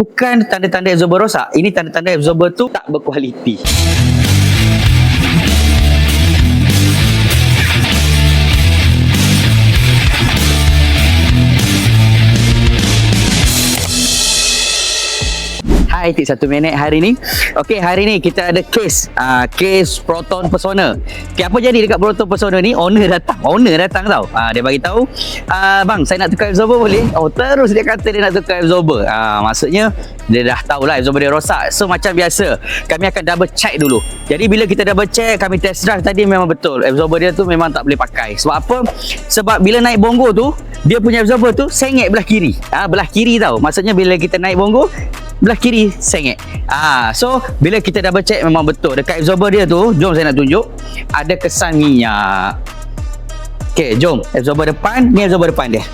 bukan tanda-tanda absorber rosak. Ini tanda-tanda absorber tu tak berkualiti. Hai, tik satu minit hari ni. Okey, hari ni kita ada kes. Uh, kes Proton Persona. Okay, apa jadi dekat Proton Persona ni? Owner datang. Owner datang tau. Uh, dia bagi tahu, uh, bang, saya nak tukar absorber boleh? Oh, terus dia kata dia nak tukar absorber. Uh, maksudnya, dia dah tahulah absorber dia rosak. So, macam biasa, kami akan double check dulu. Jadi, bila kita double check, kami test drive tadi memang betul. Absorber dia tu memang tak boleh pakai. Sebab apa? Sebab bila naik bongo tu, dia punya absorber tu sengit belah kiri. Ah, belah kiri tau. Maksudnya bila kita naik bongo, belah kiri sengit. Ah, so bila kita double check memang betul. Dekat absorber dia tu, jom saya nak tunjuk, ada kesan minyak. Okey, jom. Absorber depan, ni absorber depan dia.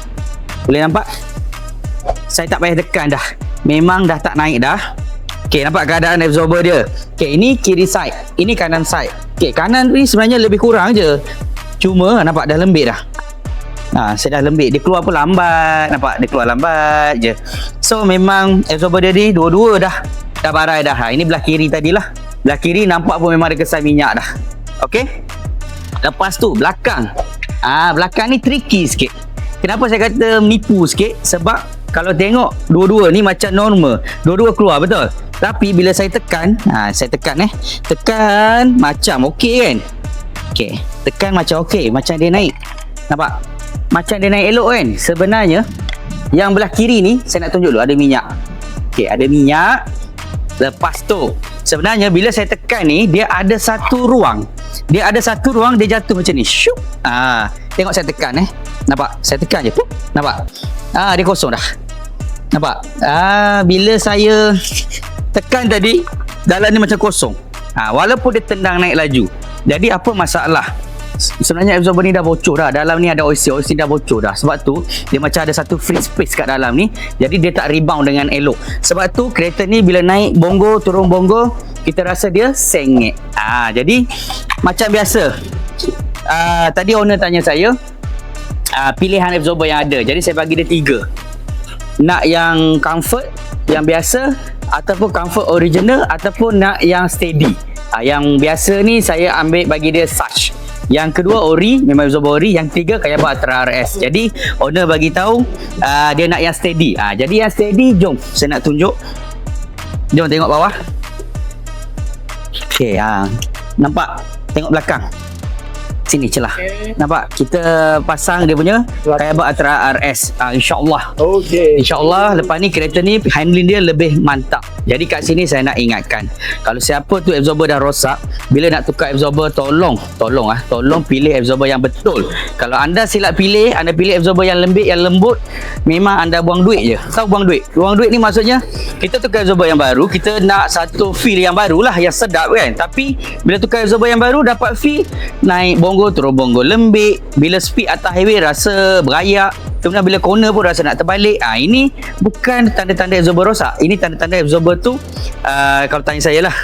Boleh nampak? Saya tak payah tekan dah. Memang dah tak naik dah. Okey, nampak keadaan absorber dia. Okey, ini kiri side. Ini kanan side. Okey, kanan ni sebenarnya lebih kurang je. Cuma nampak dah lembik dah. Ha, saya dah lembik. Dia keluar pun lambat. Nampak? Dia keluar lambat je. So, memang absorber dia ni dua-dua dah. Dah barai dah. Ha, ini belah kiri tadi lah. Belah kiri nampak pun memang ada kesan minyak dah. Okey? Lepas tu, belakang. Ah, belakang ni tricky sikit. Kenapa saya kata menipu sikit? Sebab kalau tengok dua-dua ni macam normal. Dua-dua keluar betul. Tapi bila saya tekan, ha, saya tekan eh. Tekan macam okey kan? Okey. Tekan macam okey. Macam dia naik. Nampak? Macam dia naik elok kan? Sebenarnya, yang belah kiri ni, saya nak tunjuk dulu. Ada minyak. Okey, ada minyak. Lepas tu, sebenarnya bila saya tekan ni, dia ada satu ruang. Dia ada satu ruang, dia jatuh macam ni. Syuk. Ah, tengok saya tekan eh. Nampak? Saya tekan je. Pup. Nampak? Ah, dia kosong dah. Nampak? Ah, bila saya tekan tadi, dalam ni macam kosong. Ah, walaupun dia tendang naik laju. Jadi apa masalah? Sebenarnya absorber ni dah bocor dah. Dalam ni ada OC. OC dah bocor dah. Sebab tu dia macam ada satu free space kat dalam ni. Jadi dia tak rebound dengan elok. Sebab tu kereta ni bila naik bongo, turun bongo, kita rasa dia sengit. Ah, jadi macam biasa. Ah, tadi owner tanya saya ah, pilihan absorber yang ada. Jadi saya bagi dia tiga. Nak yang comfort, yang biasa ataupun comfort original ataupun nak yang steady. Ah, yang biasa ni saya ambil bagi dia Such. Yang kedua ori, memang absorber ori. Yang tiga kaya Ultra RS. Jadi owner bagi tahu uh, dia nak yang steady. Ah, jadi yang steady jom saya nak tunjuk. Jom tengok bawah. Okey, ah. Nampak? Tengok belakang. Sini celah. Okay. Nampak? Kita pasang dia punya kaya Ultra RS. Ah, InsyaAllah. Okey. InsyaAllah lepas ni kereta ni handling dia lebih mantap. Jadi kat sini saya nak ingatkan. Kalau siapa tu absorber dah rosak, bila nak tukar absorber tolong, tolong ah, tolong pilih absorber yang betul. Kalau anda silap pilih, anda pilih absorber yang lembik, yang lembut, memang anda buang duit je. Tahu buang duit? Buang duit ni maksudnya kita tukar absorber yang baru, kita nak satu feel yang baru lah, yang sedap kan. Tapi bila tukar absorber yang baru dapat feel naik bongo turun bongo lembik, bila speed atas highway rasa berayak, Kemudian bila corner pun rasa nak terbalik. Ah ini bukan tanda-tanda absorber rosak. Ini tanda-tanda absorber tu uh, kalau tanya saya lah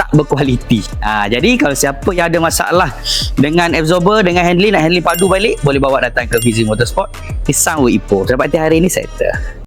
tak berkualiti. Ah jadi kalau siapa yang ada masalah dengan absorber dengan handling nak handling padu balik boleh bawa datang ke Fizi Motorsport. Pisang Ipoh. Sampai hari ini settle.